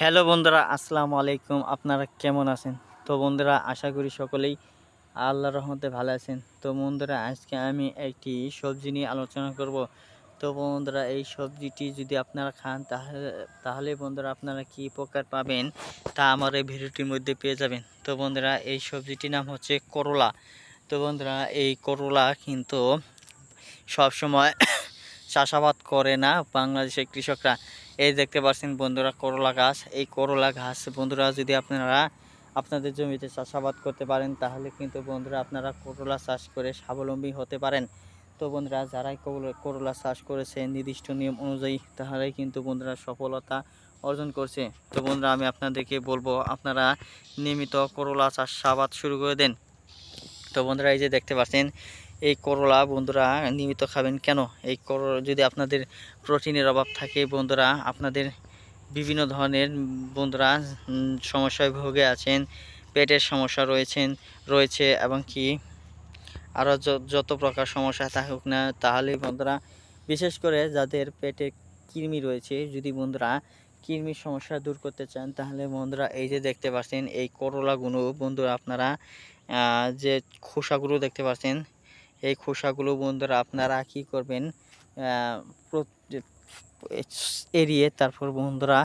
Hello বন্ধুরা, আসসালামু আলাইকুম। আপনারা কেমন আছেন? তো বন্ধুরা, আশা করি সকলেই আল্লাহর রহমতে ভালো আছেন। তো বন্ধুরা, আজকে আমি একটি সবজি নিয়ে আলোচনা করব। তো বন্ধুরা, এই সবজিটি যদি আপনারা খান, তাহলে তাহলে বন্ধুরা আপনারা কি উপকার পাবেন তা আমার এই ভিডিওটির মধ্যে পেয়ে যাবেন। তো বন্ধুরা, এই সবজিটির নাম হচ্ছে করলা। তো বন্ধুরা, এই করলা কিন্তু সবসময় চাষাবাদ করে না বাংলাদেশের কৃষকরা। এই দেখতে পাচ্ছেন বন্ধুরা করলা গাছ। এই করলা গাছ বন্ধুরা যদি আপনারা আপনাদের জমিতে চাষাবাদ করতে পারেন, তাহলে কিন্তু বন্ধুরা আপনারা করলা চাষ করে স্বাবলম্বী হতে পারেন। তো বন্ধুরা, যারাই করলা- চাষ করেছে নির্দিষ্ট নিয়ম অনুযায়ী তাহারাই কিন্তু বন্ধুরা সফলতা অর্জন করছে। তো বন্ধুরা, আমি আপনাদেরকে বলব, আপনারা নিয়মিত করলা চাষাবাদ শুরু করে দেন। তো বন্ধুরা, এই যে দেখতে পাচ্ছেন এই করলা বন্ধুরা নিয়মিত খাবেন কেন? এই কর, যদি আপনাদের প্রোটিনের অভাব থাকে বন্ধুরা, আপনাদের বিভিন্ন ধরনের বন্ধুরা সমস্যায় ভোগে আছেন, পেটের সমস্যা রয়েছেন, রয়েছে এবং কি আরও যত প্রকার সমস্যা থাকুক না, তাহলে বন্ধুরা, বিশেষ করে যাদের পেটে কৃমি রয়েছে, যদি বন্ধুরা কৃমির সমস্যা দূর করতে চান, তাহলে বন্ধুরা এই যে দেখতে পাচ্ছেন, এই করলাগুলো বন্ধুরা আপনারা যে খোসাগুলো দেখতে পাচ্ছেন এই খোসাগুলো বন্ধুরা আপনারা কি করবেন এড়িয়ে তারপর বন্ধুরা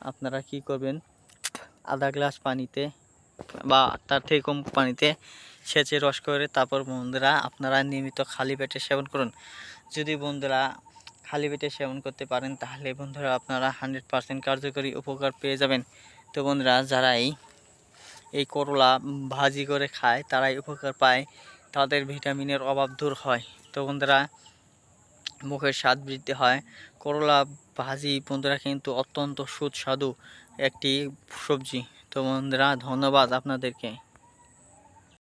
আপনারা কি করবেন, আধা গ্লাস পানিতে বা তার থেকে কম পানিতে সেচে রস করে তারপর বন্ধুরা আপনারা নিয়মিত খালি পেটে সেবন করুন। যদি বন্ধুরা খালি পেটে সেবন করতে পারেন, তাহলে বন্ধুরা আপনারা হান্ড্রেড পার্সেন্ট কার্যকরী উপকার পেয়ে যাবেন। তো বন্ধুরা, যারাই এই করলা ভাজি করে খায়, তারাই উপকার পায়। তাদের ভিটামিনের অভাব দূর হয়। তো বন্ধুরা, মুখের স্বাদ বৃদ্ধি হয়। করলা, ভাজি, বন্ধুরা কিন্তু অত্যন্ত সুস্বাদু একটি সবজি। তো বন্ধুরা, ধন্যবাদ আপনাদেরকে।